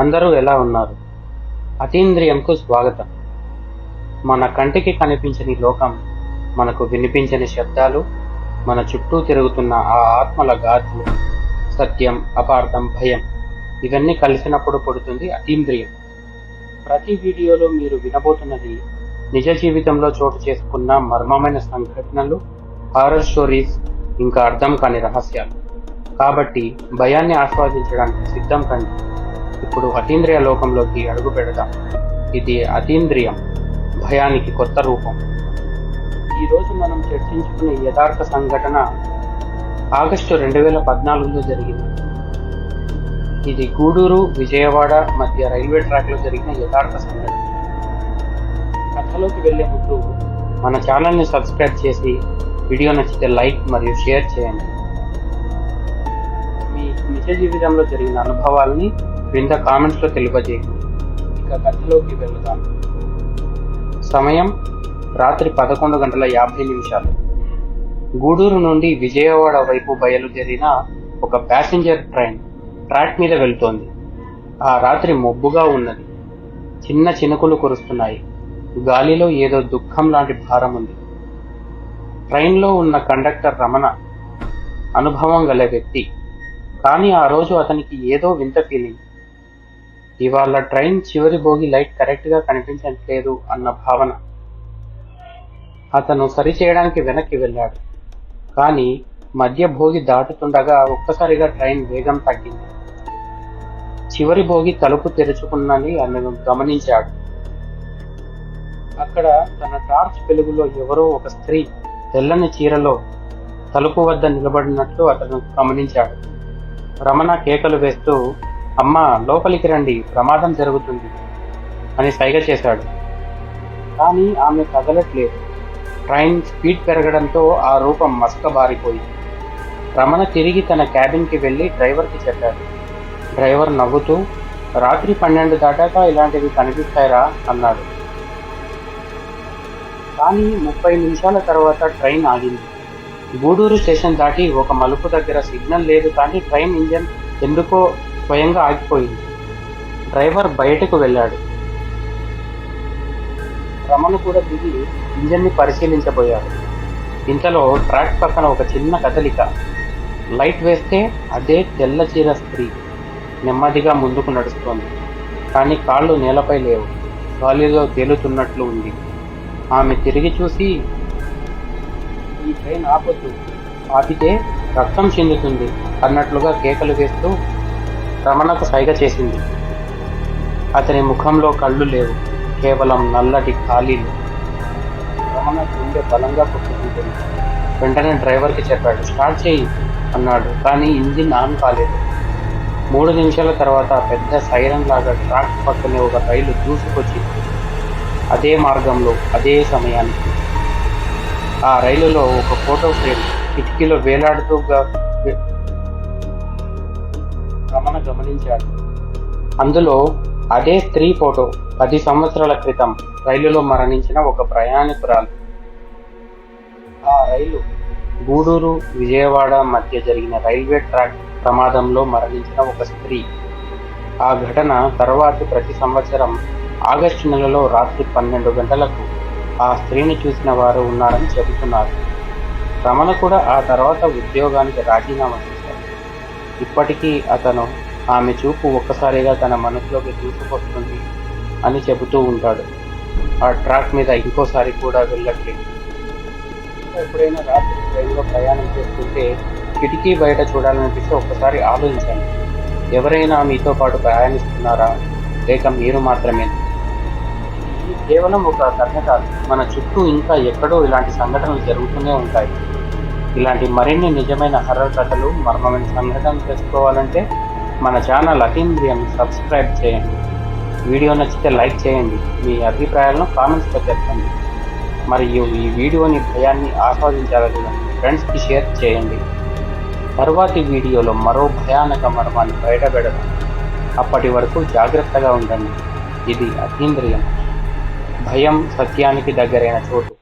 అందరూ ఎలా ఉన్నారు? అతీంద్రియంకు స్వాగతం. మన కంటికి కనిపించని లోకం మనకు వినిపించని శబ్దాలు మన చుట్టూ తిరుగుతున్న ఆ ఆత్మల గాథలు సత్యం అపార్థం భయం ఇవన్నీ కలిసినప్పుడు పుడుతుంది అతీంద్రియం. ప్రతి వీడియోలో మీరు వినబోతున్నది నిజ జీవితంలో చోటు చేసుకున్న మర్మమైన సంఘటనలు హారర్ స్టోరీస్ ఇంకా అర్థం కాని రహస్యాలు. కాబట్టి భయాన్ని ఆస్వాదించడానికి సిద్ధం కండి. ఇప్పుడు అతీంద్రియ లోకంలోకి అడుగు పెడదాం. ఇది అతీంద్రియం భయానికి కొత్త రూపం. ఈరోజు మనం చర్చించుకునే యథార్థ సంఘటన ఆగస్టు రెండు వేల పద్నాలుగులో జరిగింది. ఇది గూడూరు విజయవాడ మధ్య రైల్వే ట్రాక్లో జరిగిన యథార్థ సంఘటన. కథలోకి వెళ్ళే ముందు మన ఛానల్ని సబ్స్క్రైబ్ చేసి వీడియో నచ్చితే లైక్ మరియు షేర్ చేయండి. మీ నిజ జీవితంలో జరిగిన అనుభవాల్ని క్రింద కామెంట్స్లో తెలియజేయండి ఇక కథలోకి వెళ్దాం. సమయం రాత్రి పదకొండు గంటల యాభై నిమిషాలు. గూడూరు నుండి విజయవాడ వైపు బయలుదేరిన ఒక ప్యాసింజర్ ట్రైన్ ట్రాక్ మీద వెళ్తోంది. ఆ రాత్రి మొబ్బుగా ఉన్నది. చిన్న చినుకులు కురుస్తున్నాయి. గాలిలో ఏదో దుఃఖం లాంటి భారం ఉంది. ట్రైన్లో ఉన్న కండక్టర్ రమణ అనుభవం గల వ్యక్తి. కానీ ఆ రోజు అతనికి ఏదో వింత ఫీలింగ్ ఇవాళ ట్రైన్ చివరి భోగి లైట్ కరెక్ట్గా కనిపించట్లేదు అన్న భావన. అతను సరిచేయడానికి వెనక్కి వెళ్ళాడు. కానీ మధ్య భోగి దాటుతుండగా ఒక్కసారిగా ట్రైన్ వేగం తగ్గింది. చివరి భోగి తలుపు తెరుచుకున్నని అతను గమనించాడు. అక్కడ తన టార్చ్ వెలుగులో ఎవరో ఒక స్త్రీ తెల్లని చీరలో తలుపు వద్ద నిలబడినట్లు అతను గమనించాడు. రమణ కేకలు వేస్తూ అమ్మ లోపలికి రండి ప్రమాదం జరుగుతుంది అని సైగ చేశాడు. కానీ ఆమె కదలట్లేదు. ట్రైన్ స్పీడ్ పెరగడంతో ఆ రూపం మసకబారిపోయింది. రమణ తిరిగి తన క్యాబిన్కి వెళ్ళి డ్రైవర్కి చెప్పాడు. డ్రైవర్ నవ్వుతూ రాత్రి పన్నెండు దాటాక ఇలాంటివి కనిపిస్తాయరా? అన్నాడు. కానీ ముప్పై నిమిషాల తర్వాత ట్రైన్ ఆగింది. గూడూరు స్టేషన్ దాటి ఒక మలుపు దగ్గర సిగ్నల్ లేదు కానీ ట్రైన్ ఇంజన్ ఎందుకో స్వయంగా ఆగిపోయింది. డ్రైవర్ బయటకు వెళ్ళాడు. రమణ కూడా దిగి ఇంజన్ని పరిశీలించబోయాడు. ఇంతలో ట్రాక్ పక్కన ఒక చిన్న కదలిక. లైట్ వేస్తే అదే తెల్ల చీర స్త్రీ. నెమ్మదిగా ముందుకు నడుస్తోంది. కానీ కాళ్ళు నేలపై లేవు. గాలిలో తేలుతున్నట్లు ఉంది. ఆమె తిరిగి చూసి ఈ ట్రైన్ ఆపొద్దు. ఆపితే రక్తం చెందుతుంది అన్నట్లుగా కేకలు వేస్తూ రమణకు సైగ చేసింది. అతని ముఖంలో కళ్ళు లేవు కేవలం నల్లటి ఖాళీలు. రమణ గుండె బలంగా కొట్టుకుంటుంది. వెంటనే డ్రైవర్కి చెప్పాడు స్టార్ట్ చేయి అన్నాడు కానీ ఇంజిన్ ఆన్ కాలేదు. మూడు నిమిషాల తర్వాత పెద్ద సైరన్ లాగా ట్రాక్ పక్కనే ఒక రైలు దూసుకొచ్చింది. అదే మార్గంలో అదే సమయానికి. ఆ రైలులో ఒక ఫోటో ఫ్రేమ్ కిటికీలో వేలాడుతూ రమణ గమనించాడు. అందులో అదే స్త్రీ ఫోటో పది సంవత్సరాల క్రితం రైలులో మరణించిన ఒక ప్రయాణికురాలు. ఆ రైలు గూడూరు విజయవాడ మధ్య జరిగిన రైల్వే ట్రాక్ ప్రమాదంలో మరణించిన ఒక స్త్రీ. ఆ ఘటన తర్వాత ప్రతి సంవత్సరం ఆగస్టు నెలలో రాత్రి పన్నెండు గంటలకు ఆ స్త్రీని చూసిన వారు ఉన్నారని చెబుతున్నారు. రమణ కూడా ఆ తర్వాత ఉద్యోగానికి రాజీనామా చేశాడు. ఇప్పటికీ అతను ఆమె చూపు ఒక్కసారిగా తన మనసులోకి దూసుకొస్తుంది అని చెబుతూ ఉంటాడు. ఆ ట్రాక్ మీద ఇంకోసారి కూడా వెళ్ళట్లేదు. ఎప్పుడైనా రాత్రి ట్రైన్లో ప్రయాణం చేస్తుంటే కిటికీ బయట చూడాలనిపిస్తే ఒక్కసారి ఆలోచించండి. ఎవరైనా మీతో పాటు ప్రయాణిస్తున్నారా? లేక మీరు మాత్రమే. ఇది కేవలం ఒక కథ కాదు మన చుట్టూ ఇంకా ఎక్కడో ఇలాంటి సంఘటనలు జరుగుతూనే ఉంటాయి. ఇలాంటి మరిన్ని నిజమైన హర్రర్ కథలు మర్మమైన సంఘటనలు తెలుసుకోవాలంటే మన ఛానల్ అతీంద్రియం సబ్స్క్రైబ్ చేయండి. వీడియో నచ్చితే లైక్ చేయండి. మీ అభిప్రాయాలను కామెంట్స్లో చెప్పండి. మరియు ఈ వీడియోని భయాన్ని ఆస్వాదించాలని ఫ్రెండ్స్కి షేర్ చేయండి. తరువాతి వీడియోలో మరో భయానక మర్మాన్ని బయటపెడదాం. అప్పటి వరకు జాగ్రత్తగా ఉండండి. ఇది అతీంద్రియం భయం సత్యానికి దగ్గరైన చోటు.